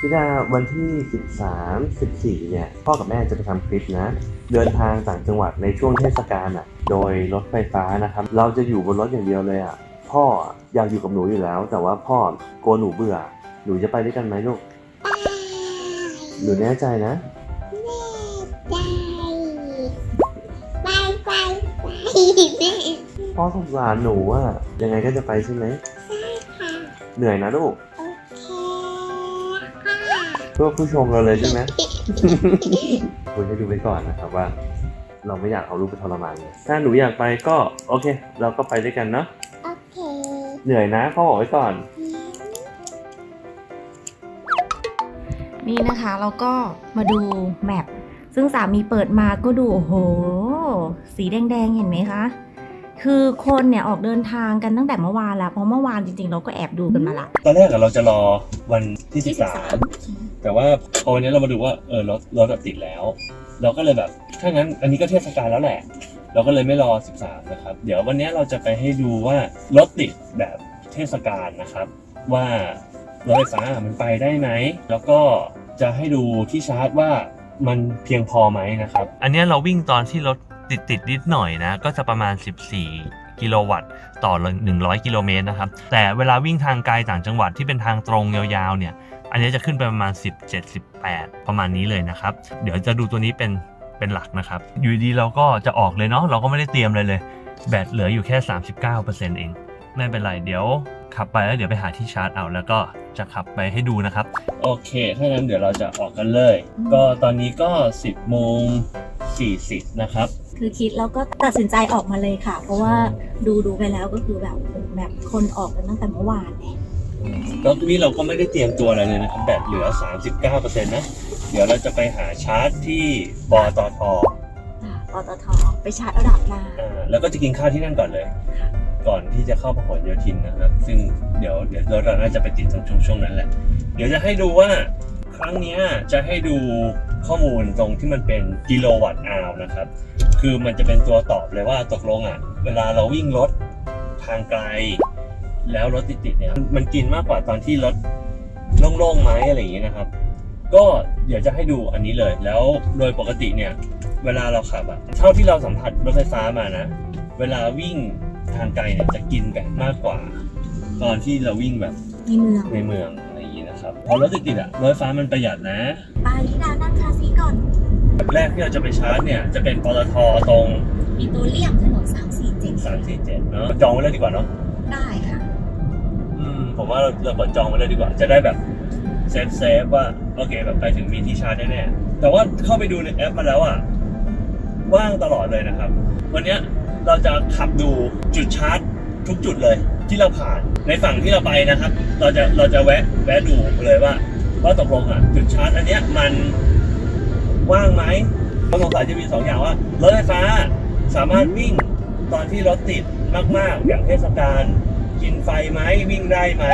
พี่ดาวันที่ 13 14 เนี่ย พ่อกับแม่จะไปทำคลิปนะ เดินทางต่างจังหวัดในช่วงเทศกาลอะ โดยรถไฟฟ้านะครับ เราจะอยู่บนรถอย่างเดียวเลยอะ พ่ออยากอยู่กับหนูอยู่แล้ว แต่ว่าพ่อกลัวหนูเบื่อ หนูจะไปด้วยกันไหมลูก หนูแน่ใจนะ ไปไปไปพ่อสงสารหนูอะ ยังไงก็จะไปใช่ไหมค่ะเหนื่อยนะลูกโอเคค่ะ เพื่อผู้ชมเราเลยใช่ไหมคุณให้ดูไปก่อนนะครับว่า เราไม่อยากเอาลูกไปทรมานเลยถ้าหนูอยากไปก็โอเค เราก็ไปด้วยกันเนาะโอเคเหนื่อยนะพ่อบอกไว้ก่อน นี่นะคะเราก็มาดูแมปซึ่งสามีเปิดมาก็ดู โอ้โห สีแดงๆ เห็นไหมคะ คือคนเนี่ยออกเดินทางกันตั้งแต่เมื่อวานแล้วเพราะเมื่อวานจริงๆ เราก็แอบดูกันมาละ ตอนแรกอะเราจะรอวันที่ที่13 แต่ว่าพอวันนี้เรามาดูว่าเออรถรถติดแล้ว เราก็เลยแบบถ้างั้นอันนี้ก็เทศกาลแล้วแหละ เราก็เลยไม่รอ 13 นะครับ เดี๋ยววันนี้เราจะไปให้ดูว่ารถติดแบบเทศกาลนะครับ ว่ารถไฟฟ้ามันไปได้ไหมแล้วก็จะให้ดูที่ชาร์จว่ามันเพียงพอไหมนะครับ อันนี้เราวิ่งตอนที่รถติดติดนิดหน่อยนะ ก็จะประมาณ 14 กิโลวัตต์ต่อ 100 กิโลเมตรนะครับ แต่เวลาวิ่งทางไกลต่างจังหวัดที่เป็นทางตรงยาวๆเนี่ย อันเนี้ยจะขึ้นไปประมาณ 17 18 ประมาณนี้เลยนะครับ เดี๋ยวจะดูตัวนี้เป็นเป็นหลักนะครับ อยู่ดีๆเราก็จะออกเลยเนาะเราก็ไม่ได้เตรียมเลยเลย แบตเหลืออยู่แค่ 39%เองไม่เป็นไรเดี๋ยวขับไปแล้วเดี๋ยวไปหาที่ชาร์จเอาแล้วก็จะขับไปให้ดูนะครับ โอเคถ้างั้นเดี๋ยวเราจะออกกันเลย ก็ตอนนี้ก็ 10โมง40นะครับคือคิดแล้วก็ตัดสินใจออกมาเลยค่ะ เพราะว่าดูดูไปแล้วก็คือแบบแบบคนออกกันตั้งแต่เมื่อวานเนี่ย แล้วนี่เราก็ไม่ได้เตรียมตัวอะไรเลยนะครับแบตเหลือ 39%นะ เดี๋ยวเราจะไปหาชาร์จที่บตทอ่าปตทไปชาร์จระดับมาอ่าแล้วก็จะกินข้าวที่นั่นก่อนเลย ก่อนที่จะเข้าพหลโยธินนะครับ ซึ่งเดี๋ยวเดี๋ยวเราน่าจะไปติดตรงช่วงช่วงนั้นแหละ เดี๋ยวจะให้ดูว่าครั้งเนี้ยจะให้ดูข้อมูลตรงที่มันเป็นกิโลวัตต์อาวนะครับ คือมันจะเป็นตัวตอบเลยว่าตกลงอะ เวลาเราวิ่งรถทางไกล แล้วรถติดๆเนี่ยมันกินมากกว่าตอนที่รถโล่งๆไหมอะไรอย่างเงี้ยนะครับ ก็เดี๋ยวจะให้ดูอันนี้เลย แล้วโดยปกติเนี่ย เวลาเราขับอะเท่าที่เราสัมผัสรถไฟฟ้ามานะ เวลาวิ่งทางไกลเนี่ยจะกินแบตมากกว่า ตอนที่เราวิ่งแบบในเมืองในเมืองอะไรอย่างงี้นะครับพอรถติดๆอะรถไฟฟ้ามันประหยัดนะ ไปที่ดานั่งคาซีก่อนแบบแรกที่เราจะไปชาร์จเนี่ยจะเป็นปตทตรง มีตัวเรียบถนนสามสี่เจ็ด347เนาะจองไว้เลยดีกว่าเนาะได้ค่ะอืม ผมว่าเราเรากดจองไว้เลยดีกว่า จะได้แบบเซฟเซฟว่าโอเคแบบไปถึงมีที่ชาร์จแน่ๆแต่ว่าเข้าไปดูในแอปมาแล้วอะว่างตลอดเลยนะครับ วันเนี้ยเราจะขับดูจุดชาร์จทุกจุดเลยที่เราผ่านในฝั่งที่เราไปนะครับ เราจะเราจะแวะแวะดูเลยว่าว่าตกลงอะจุดชาร์จอันเนี้ยมันว่างไหมควาสงสัยจะมีสองอย่างว่ารถไฟฟ้าสามารถวิ่งตอนที่รถติดมากๆ อย่างเทศกาล กินไฟไหมวิ่งได้ไหม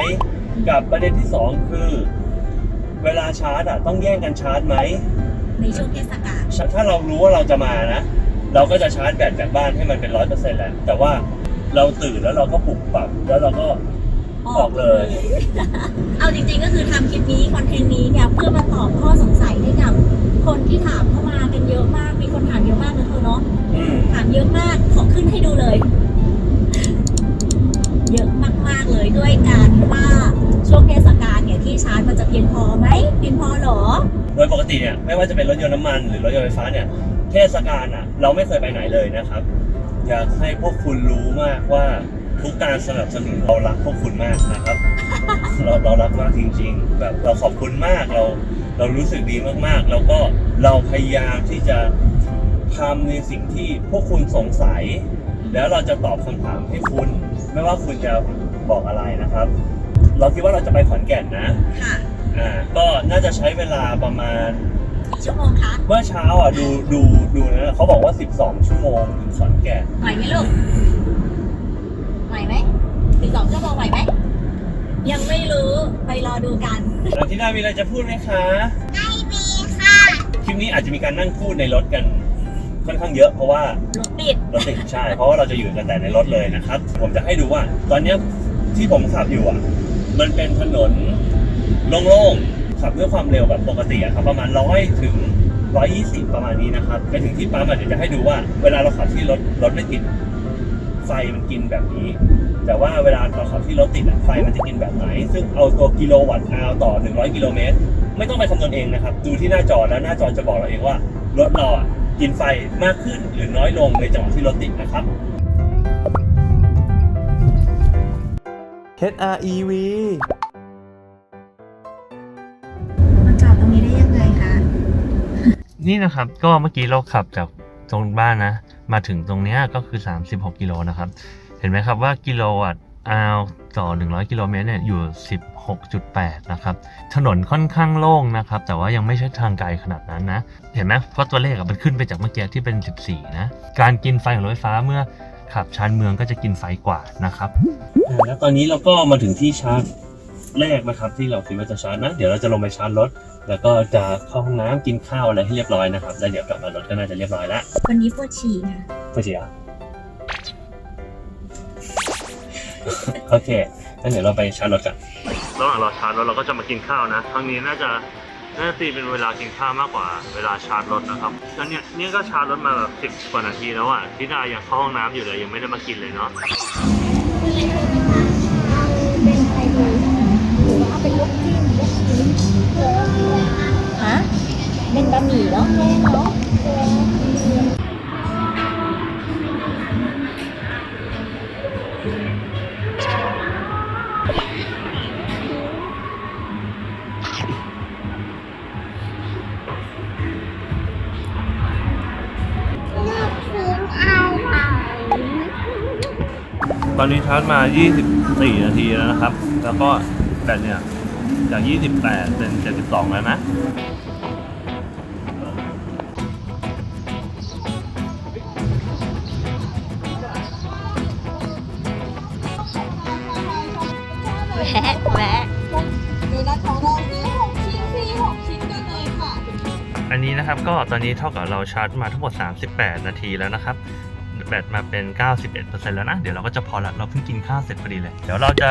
กับประเด็นที่สองคือ เวลาชาร์จอะต้องแย่งกันชาร์จไหมในช่วงเทศกาลถ้าเรารู้ว่าเราจะมานะ เราก็จะชาร์จแบตจากบ้านให้มันเป็นร้อยเปอร์เซ็นต์แหละแต่ว่าเราตื่นแล้วเราก็ปลุกปรับแล้วเราก็ออกเลย เอาจริงๆก็คือทำคลิปนี้คอนเทนต์นี้เนี่ยเพื่อมาตอบข้อสงสัยให้กับคนที่ถามเข้ามากันเยอะมาก มีคนถามเยอะมากนะเธอเนาะอืมถามเยอะมากขอขึ้นให้ดูเลย เยอะมาก ๆ เลยด้วยการว่าช่วงเทศกาลเนี่ยที่ชาร์จมันจะเพียงพอไหมเพียงพอหรอ โดยปกติเนี่ยไม่ว่าจะเป็นรถยนต์น้ำมันหรือรถยนต์ไฟฟ้าเนี่ยเทศกาลอะเราไม่เคยไปไหนเลยนะครับ อยากให้พวกคุณรู้มากว่าทุกการสนับสนุนเรารักพวกคุณมากนะครับ เราเรารักมากจริง ๆ แบบเราขอบคุณมากเราเรารู้สึกดีมากๆ แล้วก็เราพยายามที่จะทำในสิ่งที่พวกคุณสงสัย แล้วเราจะตอบคำถามให้คุณ ไม่ว่าคุณจะบอกอะไรนะครับ เราคิดว่าเราจะไปขอนแก่นนะค่ะอ่าก็น่าจะใช้เวลาประมาณกี่ชั่วโมงคะเมื่อเช้าอะดูดูดูนะเขาบอกว่า 12 ชั่วโมงถึงขอนแก่นไหวไหมลูกไหวไหมสิบสองชั่วโมงไหวไหมยังไม่รู้ไปรอดูกันแล้วที่น่ามีอะไรจะพูดไหมคะไม่มีค่ะคลิปนี้อาจจะมีการนั่งพูดในรถกัน ค่อนข้างเยอะเพราะว่ารถติดรถติดใช่ เพราะว่าเราจะอยู่กันแต่ในรถเลยนะครับ ผมจะให้ดูว่า ตอนเนี้ยที่ผมขับอยู่อะ มันเป็นถนนโล่งๆ ขับด้วยความเร็วแบบปกติอะครับประมาณร้อยถึงร้อยยี่สิบประมาณนี้นะครับไปถึงที่ปั๊มอะเดี๋ยวจะให้ดูว่า เวลาเราขับที่รถรถไม่ติด ไฟมันกินแบบนี้ แต่ว่าเวลาเราขับที่รถติดอะไฟมันจะกินแบบไหน ซึ่งเอาตัวกิโลวัตต์อาวต่อ 100 กิโลเมตร ไม่ต้องไปคำนวณเองนะครับ ดูที่หน้าจอแล้วหน้าจอจะบอกเราเองว่ารถเราอะ กินไฟมากขึ้นหรือน้อยลงในจังหวะที่รถติดนะครับ HREV มาจอดตรงนี้ได้ยังไงคะ นี่นะครับก็เมื่อกี้เราขับจากตรงบ้านนะ มาถึงตรงเนี้ยก็คือ 36 กิโลนะครับ เห็นไหมครับว่ากิโลวัตต์อาวต่อ 100 กิโลเมตรเนี่ยอยู่ 16.8 นะครับ ถนนค่อนข้างโล่งนะครับ แต่ว่ายังไม่ใช่ทางไกลขนาดนั้นนะ เห็นไหมเพราะตัวเลขอะมันขึ้นไปจากเมื่อกี้ที่เป็น 14 นะ การกินไฟของรถไฟฟ้าเมื่อขับชานเมืองก็จะกินไฟกว่านะครับอ่าแล้วตอนนี้เราก็มาถึงที่ชาร์จแรกนะครับ ที่เราคิดว่าจะชาร์จนะ เดี๋ยวเราจะลงไปชาร์จรถ แล้วก็จะเข้าห้องน้ำกินข้าวอะไรให้เรียบร้อยนะครับ แล้วเดี๋ยวกลับมารถก็น่าจะเรียบร้อยแล้ววันนี้ปวดฉี่ค่ะไม่ใช่เหรอโอเคงั้นเดี๋ยวเราไปชาร์จรถกัน ระหว่างรอชาร์จรถเราก็จะมากินข้าวนะครั้งนี้น่าจะน่าจะตีเป็นเวลากินข้าวมากกว่าเวลาชาร์จรถนะครับแล้วเนี่ยเนี่ยก็ชาร์จรถมาแบบสิบกว่านาทีแล้วอะที่ดายังเข้าห้องน้ำอยู่เลยยังไม่ได้มากินเลยเนาะฮะเป็นบะหมี่แล้วแห้งเนาะ อนนี้ชาร์จมา 24 นาทีแล้วนะครับ แล้วก็แบตเนี่ย จาก 28 เป็น 72 แล้วนะแวะแวะโดนัทของเราซื้อ6ชิ้นฟรี6ชิ้นกันเลยค่ะ อันนี้นะครับก็ตอนนี้เท่ากับเราชาร์จมาทั้งหมด 38 นาทีแล้วนะครับ แบตมาเป็น 91%แล้วนะ เดี๋ยวเราก็จะพอละเราเพิ่งกินข้าวเสร็จพอดีเลย เดี๋ยวเราจะ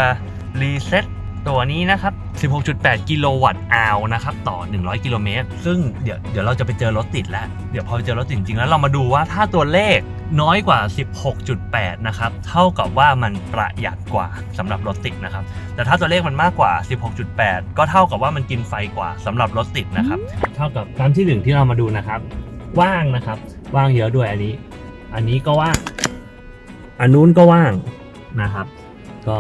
รีเซ็ตตัวนี้นะครับ 16.8 กิโลวัตต์อาวนะครับ ต่อ 100 กิโลเมตร ซึ่งเดี๋ยวเดี๋ยวเราจะไปเจอรถติดแล้ว เดี๋ยวพอไปเจอรถติดจริงๆแล้วเรามาดูว่าถ้าตัวเลขน้อยกว่า 16.8 นะครับ เท่ากับว่ามันประหยัดกว่าสำหรับรถติดนะครับ แต่ถ้าตัวเลขมันมากกว่า 16.8 ก็เท่ากับว่ามันกินไฟกว่าสำหรับรถติดนะครับ เท่ากับตามที่หนึ่งที่เรามาดูนะครับ ว่างนะครับ ว่างเยอะด้วยอันนี้ อันนี้ก็ว่าง อันนู้นก็ว่างนะครับ ก็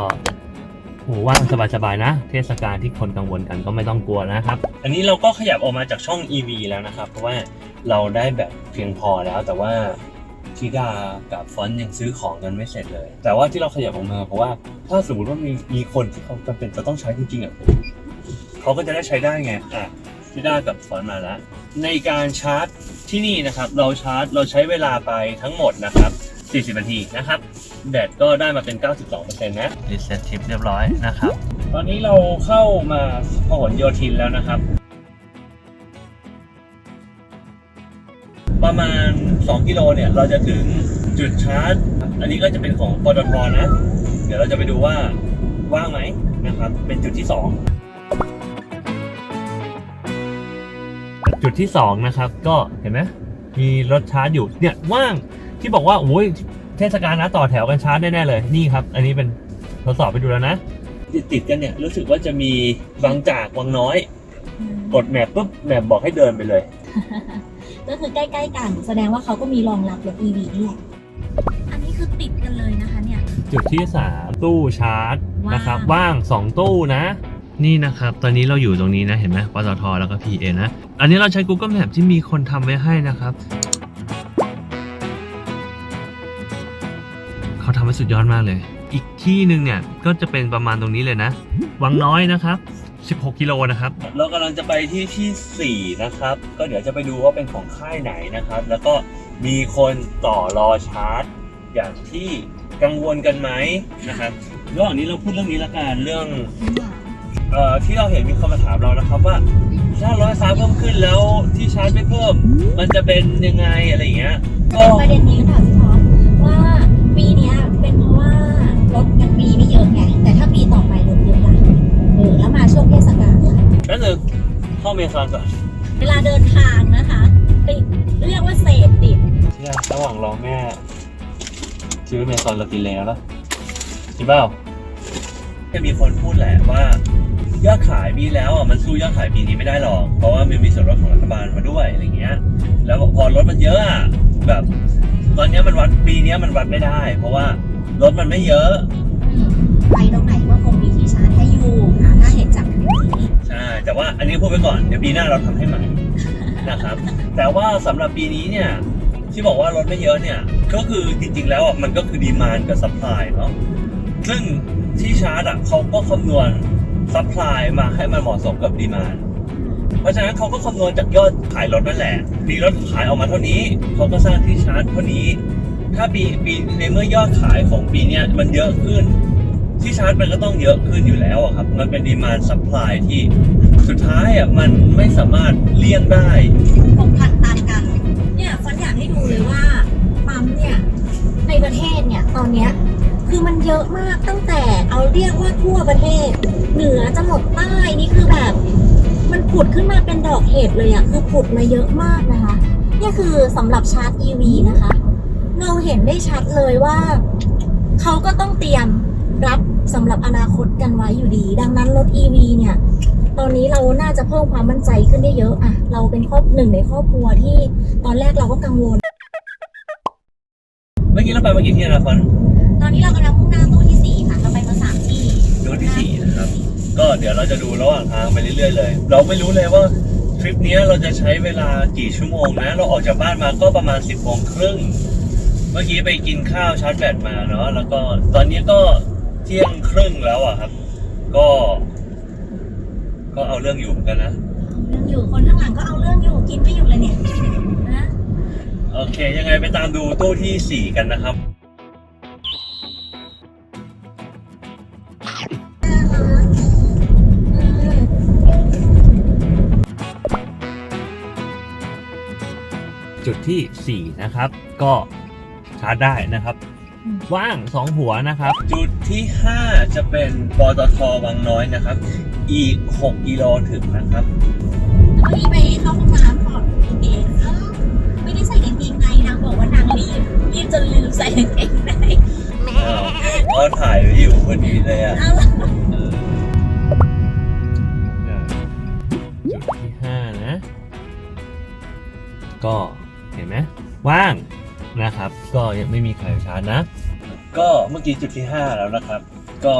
โหว่างสบายๆนะ เทศกาลที่คนกังวลกันก็ไม่ต้องกลัวนะครับ อันนี้เราก็ขยับออกมาจากช่อง EV แล้วนะครับ เพราะว่าเราได้แบบเพียงพอแล้วแต่ว่าทิดากับฟอนต์ยังซื้อของกันไม่เสร็จเลย แต่ว่าที่เราขยับออกมาเพราะว่าถ้าสมมติว่ามีมีคนที่เขาจำเป็นจะต้องใช้จริงๆอะเขาก็จะได้ใช้ได้ไงอะ ทิดากับฟอนต์มาแล้ว ในการชาร์จที่นี่นะครับ เราชาร์จเราใช้เวลาไปทั้งหมดนะครับ 40 นาทีนะครับ แบตก็ได้มาเป็น 92%นะรีเซ็ตทิปเรียบร้อยนะครับ ตอนนี้เราเข้ามาพหลโยธินแล้วนะครับ ประมาณ 2 กิโลเนี่ย เราจะถึงจุดชาร์จ อันนี้ก็จะเป็นของปตทนะ เดี๋ยวเราจะไปดูว่าว่างไหมนะครับ เป็นจุดที่ 2 ดที่ 2 นะครับ ก็เห็นไหมมีรถชาร์จอยู่เนี่ยว่างที่บอกว่าโอ้ยเทศกาลนะต่อแถวกันชาร์จแน่ๆเลยนี่ครับ อันนี้เป็นทดสอบไปดูแล้วนะ ติดติดๆกันเนี่ยรู้สึกว่าจะมีบางจากวังน้อย กดแมปปุ๊บแมปบอกให้เดินไปเลย ก็คือใกล้ๆกันแสดงว่าเขาก็มีรองรับรถ EV นี่แหละอันนี้คือติดกันเลยนะคะเนี่ย จุดที่ 3 ตู้ชาร์จว่างนะครับว่าง 2 ตู้นะ นี่นะครับ ตอนนี้เราอยู่ตรงนี้นะ เห็นไหมปตทแล้วก็ PA นะ อันนี้เราใช้ Google Map ที่มีคนทำไว้ให้นะครับ เขาทำไว้สุดยอดมากเลย อีกที่หนึ่งเนี่ย ก็จะเป็นประมาณตรงนี้เลยนะ วังน้อยนะครับ 16 กิโลนะครับ เรากำลังจะไปที่ที่ 4 นะครับ ก็เดี๋ยวจะไปดูว่าเป็นของค่ายไหนนะครับ แล้วก็มีคนต่อรอชาร์จ อย่างที่กังวลกันไหมนะครับระหว่างนี้เราพูดเรื่องนี้ละกันเรื่อง เอ่อที่เราเห็นมีคนมาถามเรานะครับว่า ถ้ารถไฟฟ้าเพิ่มขึ้นแล้วที่ชาร์จไม่เพิ่ม มันจะเป็นยังไงอะไรอย่างเงี้ยก็ประเด็นนี้หรือเปล่าพี่พอว่าปีเนี้ยเป็นเพราะว่ารถยังปีไม่เยอะไงแต่ถ้าปีต่อไปรถเยอะล่ะเออแล้วมาช่วงเทศกาลล่ะนั่นหนึ่งมซอนก่อนเวลาเดินทางนะคะติดเรียกว่าเสพติดเชื่อระหว่างรอแม่ซื้อเมซอนเรากินแล้วแล้วจริงเปล่าจะมีคนพูดแหละว่า ยอดขายปีแล้วอะมันสู้ยอดขายปีนี้ไม่ได้หรอก เพราะว่ามันมีส่วนลดของรัฐบาลมาด้วยอะไรเงี้ย แล้วพอรถมันเยอะอะแบบตอนเนี้ยมันวัดปีเนี้ยมันวัดไม่ได้ เพราะว่ารถมันไม่เยอะ ไปตรงไหนก็คงมีที่ชาร์จให้อยู่นะถ้าเห็นจากคลิปนี้ใช่แต่ว่าอันนี้พูดไว้ก่อนเดี๋ยวปีหน้าเราทำให้ใหม่นะครับ แต่ว่าสำหรับปีนี้เนี่ยที่บอกว่ารถไม่เยอะเนี่ย ก็คือจริงๆแล้วอะมันก็คือดีมานกับซัพพลายเนาะซึ่งที่ชาร์จอะเขาก็คำนวณ ซัพพลายมาให้มันเหมาะสมกับดีมานเพราะฉะนั้นเขาก็คำนวณจากยอดขายรถนั่นแหละมีรถขายออกมาเท่านี้เขาก็สร้างที่ชาร์จเท่านี้ ถ้าปีปีในเมื่อยอดขายของปีนี้มันเยอะขึ้น ที่ชาร์จมันก็ต้องเยอะขึ้นอยู่แล้วครับ มันเป็นดีมานซัพพลายที่สุดท้ายอะมันไม่สามารถเลี่ยงได้ผงผันตามกัน เนี่ยฟันอยากให้ดูเลยว่าปั๊มเนี่ยในประเทศเนี่ยตอนเนี้ย คือมันเยอะมากตั้งแต่เอาเรียกว่าทั่วประเทศ เหนือจะหมดใต้นี่คือแบบ มันผุดขึ้นมาเป็นดอกเห็ดเลยอะคือผุดมาเยอะมากนะคะนี่คือสำหรับชาร์จ EV นะคะ เราเห็นได้ชัดเลยว่า เขาก็ต้องเตรียมรับสำหรับอนาคตกันไว้อยู่ดี ดังนั้นรถ EV เนี่ย ตอนนี้เราน่าจะเพิ่มความมั่นใจขึ้นได้เยอะอะเราเป็นครอบหนึ่งในครอบครัวที่ตอนแรกเราก็กังวล เมื่อกี้เราไปเมื่อกี้ที่นะฟัน ตอนนี้เรากำลังมุ่งหน้าตู้ที่สี่ค่ะ เราไปมาสามที่ดูที่สี่นะครับ ก็เดี๋ยวเราจะดูระหว่างทางไปเรื่อยๆเลย เราไม่รู้เลยว่าทริปเนี้ยเราจะใช้เวลากี่ชั่วโมงนะ เราออกจากบ้านมาก็ประมาณ 10บโมงครึ่ง เมื่อกี้ไปกินข้าวชาร์จแบตมาเนาะ แล้วก็ตอนนี้ก็เที่ยงครึ่งแล้วอะครับ ก็ ก็เอาเรื่องอยู่เหมือนกันนะ เรื่องอยู่คนข้างหลังก็เอาเรื่องอยู่กินไม่อยู่เลยเนี่ยนะ โอเค ยังไงไปตามดูตู้ที่ 4 กันนะครับ จุดที่ 4 นะครับ ก็ชาร์จได้นะครับ ว่าง 2 หัวนะครับ จุดที่ 5 จะเป็นปตทวังน้อยนะครับ อีก 6กิโลถึงนะครับเมื่อกี้ไปเข้าห้องน้ำก่อนเองเอ้าไม่ได้ใส่กางเกงในนางบอกว่านางรีบรีบจนลืมใส่กางเกงในอ้าวก็ถ่ายไว้อยู่พอดีเลยอะ เอาละเออจุดที่ห้านะ ก็เห็น ไหมว่างนะครับ ก็ยังไม่มีใครชาร์จนะ ก็เมื่อกี้จุดที่ 5 แล้วนะครับ ก็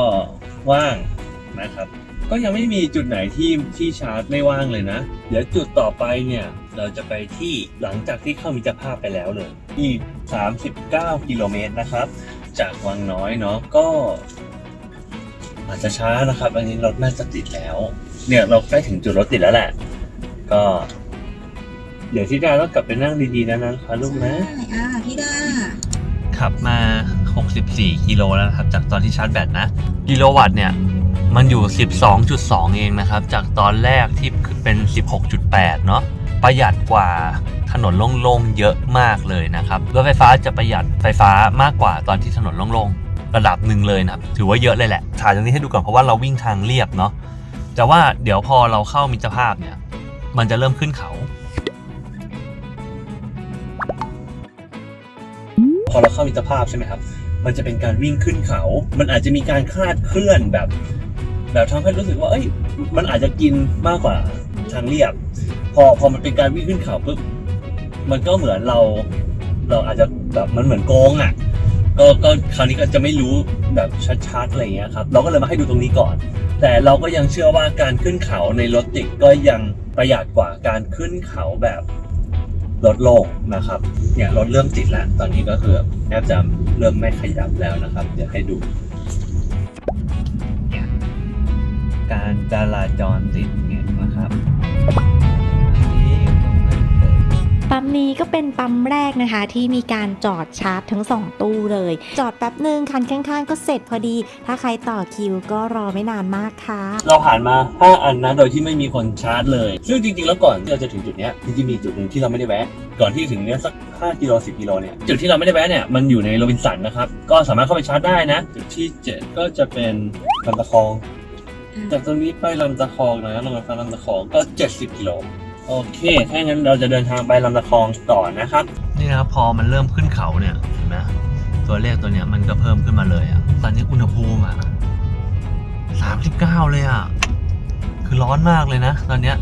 ว่างนะครับ ก็ยังไม่มีจุดไหนที่ที่ชาร์จไม่ว่างเลยนะ เดี๋ยวจุดต่อไปเนี่ยเราจะไปที่หลังจากที่เข้ามิตรภาพไปแล้วเลยอีก39 กิโลเมตรนะครับ จากวังน้อยเนาะก็ อาจจะช้านะครับ อันนี้รถน่าจะติดแล้ว เนี่ยเราใกล้ถึงจุดรถติดแล้วแหละ ก็ เดี๋ยวที่ดาต้องกลับไปนั่งดีๆนะนะคะลูกนะอ่าพี่ดาขับมา 64 กิโลแล้วนะครับ จากตอนที่ชาร์จแบตนะ กิโลวัตต์เนี่ย มันอยู่ 12.2 เองนะครับ จากตอนแรกที่เป็น 16.8 เนาะประหยัดกว่าถนนโล่งๆ เยอะมากเลยนะครับรถไฟฟ้าจะประหยัดไฟฟ้ามากกว่าตอนที่ถนนโล่งๆ ระดับหนึ่งเลยนะครับ ถือว่าเยอะเลยแหละถ่ายตรงนี้ให้ดูก่อนเพราะว่าเราวิ่งทางเรียบเนาะแต่ว่าเดี๋ยวพอเราเข้ามิตรภาพเนี่ย มันจะเริ่มขึ้นเขา พอเราเข้ามิตรภาพใช่ไหมครับ มันจะเป็นการวิ่งขึ้นเขา มันอาจจะมีการคลาดเคลื่อนแบบ แบบทำให้รู้สึกว่า เอ้ย มันอาจจะกินมากกว่าทางเรียบ พอพอมันเป็นการวิ่งขึ้นเขาปุ๊บ มันก็เหมือนเรา เราอาจจะแบบมันเหมือนโกงอะ ก็ก็คราวนี้ก็จะไม่รู้แบบชัดๆอะไรเงี้ยครับ เราก็เลยมาให้ดูตรงนี้ก่อน แต่เราก็ยังเชื่อว่าการขึ้นเขาในรถติดก็ยังประหยัดกว่าการขึ้นเขาแบบ ลดโล่งนะครับเนี่ยรถเริ่มติดแล้ว ตอนนี้ก็คือแทบจะเริ่มไม่ขยับแล้วนะครับ เดี๋ยวให้ดูเนี่ยการจราจรติดเนี่ยนะครับ ปั๊มนี้ก็เป็นปั๊มแรกนะคะ ที่มีการจอดชาร์จทั้ง 2 ตู้เลย จอดแป๊บหนึ่งคันข้างๆ ก็เสร็จพอดี ถ้าใครต่อคิวก็รอไม่นานมากค่ะ เราผ่านมา 5 อันนะโดยที่ไม่มีคนชาร์จเลย ซึ่งจริงๆ แล้วก่อนที่เราจะถึงจุดนี้จริงๆมีจุดหนึ่งที่เราไม่ได้แวะ ก่อนที่ถึงเนี้ยสัก 5 กิโล 10 กิโลเนี่ย จุดที่เราไม่ได้แวะเนี่ยมันอยู่ในโรบินสันนะครับ ก็สามารถเข้าไปชาร์จได้นะ จุดที่ 7 ก็จะเป็นลำตะคอง จากตรงนี้ไปลำตะคองนะลงไปลำตะคองก็ 70 กิโล โอเค ถ้างั้นเราจะเดินทางไปลำตะคองต่อนะครับ นี่นะครับพอมันเริ่มขึ้นเขาเนี่ยเห็นไหมตัวเลขตัวเนี้ยมันก็เพิ่มขึ้นมาเลยอะ ตอนนี้อุณหภูมิอะสามสิบเก้าเลยอะ คือร้อนมากเลยนะ ตอนเนี้ย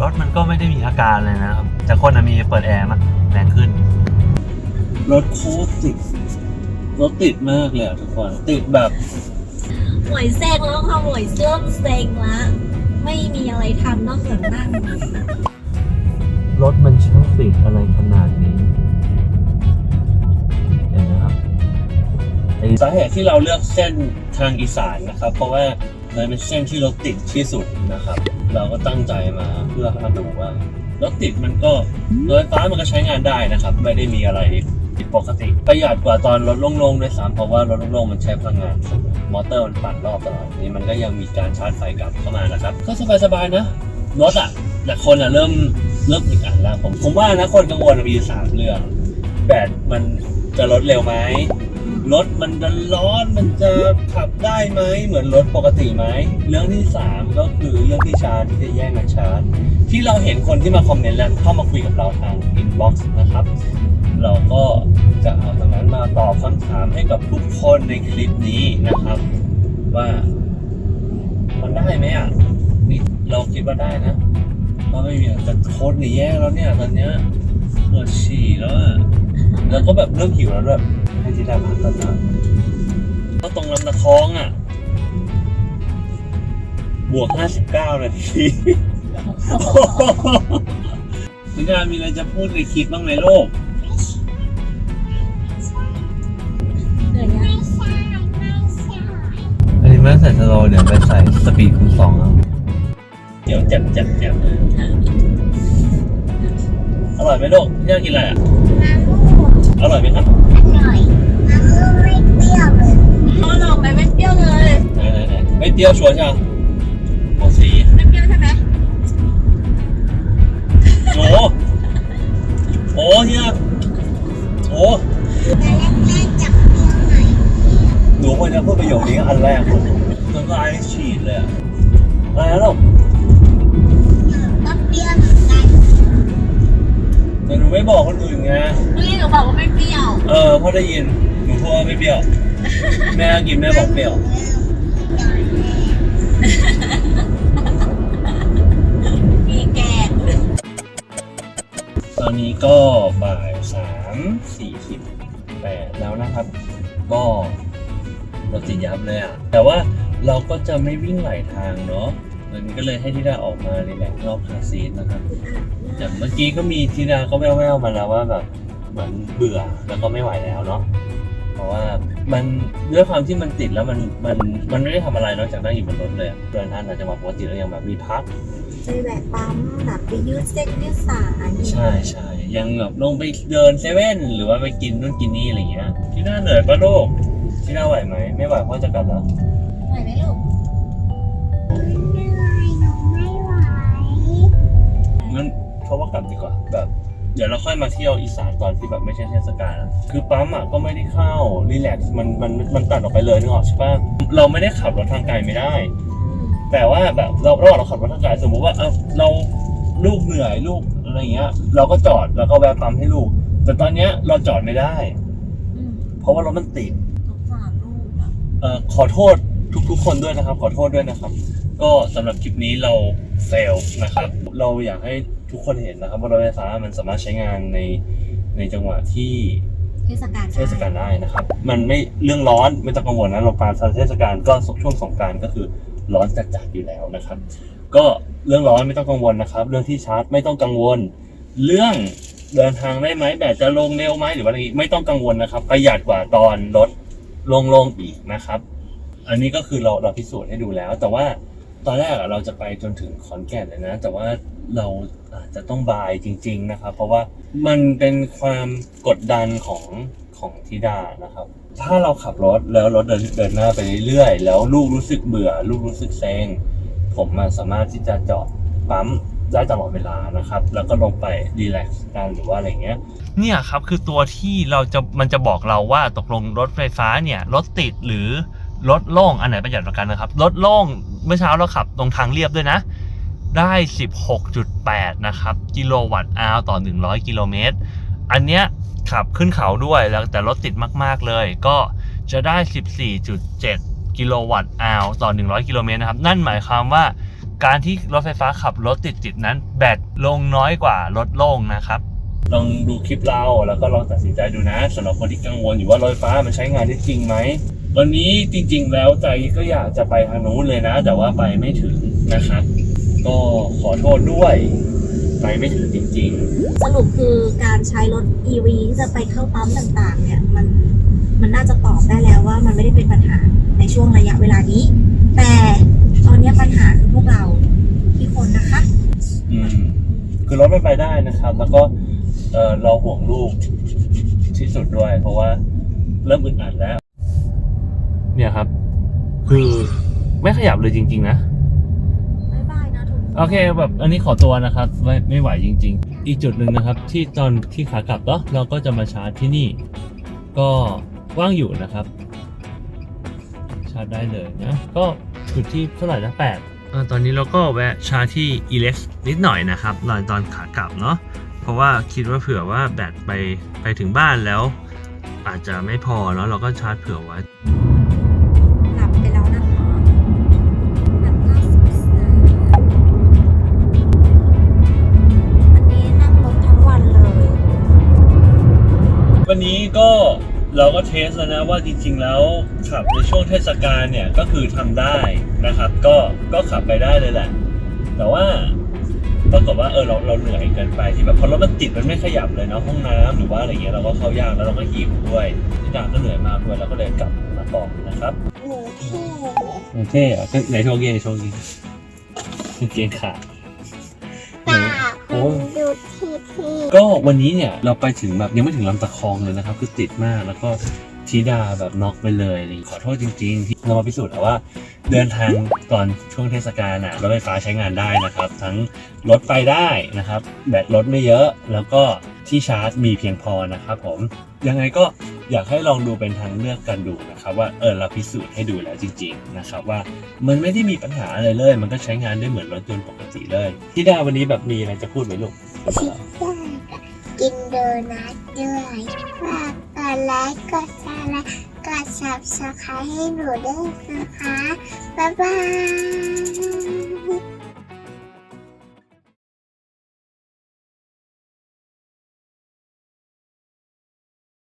รถมันก็ไม่ได้มีอาการเลยนะครับ แต่คนอะมีเปิดแอร์มันแรงขึ้น รถโคตรติด รถติดมากเลยอะทุกคน ติดแบบหวยเซ็งแล้วค่ะหวยเริ่มเซ็งละไม่มีอะไรทำนอกจากนั่ง รถมันช่างติดอะไรขนาดนี้เห็นนะครับสาเหตุที่เราเลือกเส้นทางอีสานนะครับ เพราะว่ามันเป็นเส้นที่รถติดที่สุดนะครับ เราก็ตั้งใจมาเพื่อมาดูว่ารถติดมันก็รถไฟฟ้ามันก็ใช้งานได้นะครับ ไม่ได้มีอะไรผิดปกติประหยัดกว่าตอนรถโล่งๆด้วยซ้ำเพราะว่ารถโล่งๆมันใช้พลังงานสูงมอเตอร์มันปั่นรอบตลอดนี้มันก็ยังมีการชาร์จไฟกลับเข้ามานะครับ ก็สบายๆนะรถอะแต่คนอะเริ่ม เริ่มอีกอันแล้วผมผมว่านะคนกังวลมีอยู่สามเรื่องแบตมันจะลดเร็วไหมรถมันจะร้อนมันจะขับได้ไหมเหมือนรถปกติไหมเรื่องที่สามก็คือเรื่องที่ชาร์จที่จะแย่งกันชาร์จ ที่เราเห็นคนที่มาคอมเมนต์แล้วเข้ามาคุยกับเราทางอินบ็อกซ์นะครับ เราก็จะเอาตรงนั้นมาตอบคำถามให้กับทุกคนในคลิปนี้นะครับ ว่ามันได้ไหมอะนี่เราคิดว่าได้นะ เพราไม่มีแต่โค้ดนี่แย่แล้วเนี่ยตอนเนี้ยปวดฉี่แล้วอะแล้วก็แบบเริ่มหิวแล้วด้วยให้ที่ได้พักก่อนนะก็ตรงลำตะคองอะ บวก 59 นาทีนิดามีอะไรจะพูดในคลิปบ้างไหมโลกเหนื่อยยังไม่ใช่ไม่ใช่อันนี้ไม่ใส่สโลว์เดี๋ยวไปใส่สปีดคูณสองเอาเดี๋ ยวเจ็บเจ็บเจ็บอร่อยไหมโลกพี่ยากินอะไรอะมะม่วงอร่อยไหมครับอร่อยมะม่วงไม่เปรี้ยวเลยพ่อลองไปไม่เปรี้ยวเลยไหนไหนไหนไม่เปรี้ยวชัวร์ใช่ไหมโอ้สีไม่เปรี้ยวใช่ไหมโอ้โอ้เฮียโอ้แต่แรกๆจะเปรี้ยวหน่อยหนูควรจะพูดประโยคนี้อันแรกเลยน้ำลายฉีดเลยอะอะไรนะลูกก็ แต่หนูไม่บอกคนอื่นไง เมื่อกี้หนูบอกว่าไม่เปรี้ยวเออพอได้ยินหนูพูดว่าไม่เปรี้ยว แม่กินแม่บอกเปรี้ยว มีแกงตอนนี้ก็บ่ายสามสี่สิบแปดแล้วนะครับ ก็รถติดยับเลยอะ แต่ว่าเราก็จะไม่วิ่งไหลทางเนาะ มันก็เลยให้ทิดาออกมาในแหลกรอบคาซีนนะครับอย่างเมื่อกี้ก็มีทิดาก็แว่วๆมาแล้วว่าแบบเหมือนเบื่อแล้วก็ไม่ไหวแล้วเนาะเพราะว่ามันด้วยความที่มันติดแล้วมันมันมันไม่ได้ทำอะไรนอกจากนั่งอยู่บนรถเลยอะเดินทางต่างจังหวัดปกติแล้วยังแบบมีพัก ไปแวะปั๊มแบบไปยืดเส้นยืดสายใช่ใช่ยังแบบลงไปเดินเซเว่นหรือว่าไปกินนู่นกินนี่อะไรเงี้ยที่น่าเหนื่อยปะลูกที่น่าไหวไหมไม่ไหวพ่อจะกลับแล้ว ไหวไหมลูก งั้นเขาว่ากลับดีกว่าแบบเดี๋ยวเราค่อยมาเที่ยวอีสานตอนที่แบบไม่ใช่เทศกาลอะคือปั๊มอะก็ไม่ได้เข้ารีแลกซ์มันมันมันตัดออกไปเลยนึกออกใช่ปะเราไม่ได้ขับรถทางไกลไม่ได้ แต่ว่าแบบเราระหว่างเราขับรถทางไกลสมมติว่าเออเราลูกเหนื่อยลูกอะไรเงี้ย เราก็จอดแล้วก็แวะปั๊มให้ลูก แต่ตอนเนี้ยเราจอดไม่ได้อืมเพราะว่ารถมันติดสงสารลูกอะเอ่อขอโทษทุกๆคนด้วยนะครับ ขอโทษด้วยนะครับ ก็สำหรับคลิปนี้เราเฟลนะครับ เราอยากให้ทุกคนเห็นนะครับ ว่ารถไฟฟ้ามันสามารถใช้งานในในจังหวะที่เทศกาลเทศกาลได้นะครับ มันไม่เรื่องร้อนไม่ต้องกังวลนะเราปาเทศกาลก็ช่วงสงกรารก็คือร้อนจัดๆอยู่แล้วนะครับ ก็เรื่องร้อนไม่ต้องกังวลนะครับ เรื่องที่ชาร์จไม่ต้องกังวล เรื่องเดินทางได้ไหมแบตจะลงเร็วไหมหรือว่าอะไรอีกไม่ต้องกังวลนะครับ ประหยัดกว่าตอนรถลงๆอีกนะครับ อันนี้ก็คือเราเราพิสูจน์ให้ดูแล้วแต่ว่า ตอนแรกอะเราจะไปจนถึงขอนแก่นเลยนะ แต่ว่าเราอาจจะต้องบายจริง ๆ นะครับ เพราะว่ามันเป็นความกดดันของของธิดานะครับ ถ้าเราขับรถแล้วรถเดินเดินหน้าไปเรื่อยๆ แล้วลูกรู้สึกเบื่อ ลูกรู้สึกเซ็งผมมันสามารถที่จะจอดปั๊มได้ตลอดเวลานะครับ แล้วก็ลงไปรีแลกซ์กันหรือว่าอะไรเงี้ย เนี่ยครับคือตัวที่เราจะมันจะบอกเราว่าตกลงรถไฟฟ้าเนี่ยรถติดหรือ รถโล่งอันไหนประหยัดกว่ากันนะครับรถโล่งเมื่อเช้าเราขับตรงทางเรียบด้วยนะ ได้ 16.8 นะครับกิโลวัตต์อาวต่อ 100 กิโลเมตร อันเนี้ยขับขึ้นเขาด้วยแล้วแต่รถติดมากๆเลย ก็จะได้ 14.7 กิโลวัตต์อาวต่อ 100 กิโลเมตรนะครับ นั่นหมายความว่าการที่รถไฟฟ้าขับรถติดๆนั้น แบตลงน้อยกว่ารถโล่งนะครับ ลองดูคลิปเราแล้วก็ลองตัดสินใจดูนะสำหรับคนที่กังวลอยู่ว่ารถไฟฟ้ามันใช้งานได้จริงไหมวันนี้จริง ๆ แล้วใจก็อยากจะไปทางนู้นเลยนะ แต่ว่าไปไม่ถึงนะครับก็ขอโทษด้วยไปไม่ถึงจริงสรุปคือการใช้รถ EV ที่จะไปเข้าปั๊มต่างๆ เนี่ยมันมันน่าจะตอบได้แล้วว่ามันไม่ได้เป็นปัญหาในช่วงระยะเวลานี้ แต่ตอนนี้ปัญหาคือพวกเราที่คนนะคะๆอืมคือรถมันไปได้นะครับ แล้วก็ เออเราห่วงลูกที่สุดด้วย เพราะว่าเริ่มอึดอัดแล้ว เนี่ยครับ คือไม่ขยับเลยจริง ๆ นะ บ๊ายบายนะทุกคนโอเคแบบอันนี้ขอตัวนะครับ ไม่ไม่ไหวจริง ๆ อีกจุดหนึ่งนะครับ ที่ตอนที่ขากลับเนาะเราก็จะมาชาร์จที่นี่ ก็ว่างอยู่นะครับ ชาร์จได้เลยนะ ก็จุดที่เท่าไหร่นะแปดอ่าตอนนี้เราก็แวะชาร์จที่ e l e x นิดหน่อยนะครับตอนตอนขากลับเนาะ เพราะว่าคิดว่าเผื่อว่าแบตไปไปถึงบ้านแล้ว อาจจะไม่พอเนาะเราก็ชาร์จเผื่อไว้หลับไปแล้วนะคะหลับน่าสงสารวันนี้นั่งรถทั้งวันเลย วันนี้ก็เราก็เทสแล้วนะว่าจริง ๆ แล้วขับในช่วงเทศกาลเนี่ยก็คือทำได้นะครับ ก็ก็ขับไปได้เลยแหละ แต่ว่า ปรากฏว่าเออเราเราเหนื่อยเกินไปที่แบบพอรถมันติดมันไม่ขยับเลยเนาะห้องน้ำหรือว่าอะไรเงี้ยเราก็เข้ายากแล้วเราก็หิวด้วยที่ดาก็เหนื่อยมากด้วยเราก็เลยกลับมาก่อนนะครับหนูเท่โอเคอะไหนโชว์เกงโชว์เกงเกงขาดไหนป่าโอ้คุณดูที่ที่ก็วันนี้เนี่ยเราไปถึงแบบยังไม่ถึงลำตะคองเลยนะครับ คือติดมากแล้วก็ ทีดาแบบน็อกไปเลยอะไรขอโทษจริง ๆ ที่เรามาพิสูจน์แล้วว่า เดินทางตอนช่วงเทศกาลน่ะรถไฟฟ้าใช้งานได้นะครับ ทั้งรถไปได้นะครับ แบตรถไม่เยอะแล้วก็ที่ชาร์จมีเพียงพอนะครับผมยังไงก็อยากให้ลองดูเป็นทางเลือกกันดูนะครับ ว่าเออเราพิสูจน์ให้ดูแล้วจริง ๆ นะครับ ว่ามันไม่ได้มีปัญหาอะไรเลย มันก็ใช้งานได้เหมือนรถยนต์ปกติเลยที่ดาวันนี้แบบมีอะไรจะพูดไหมลูกที่ด้ กินโดนัทด้วยฝากกดไลค์กดแชร์กด subscribe ให้หนูด้วยนะคะ บ๊ายบาย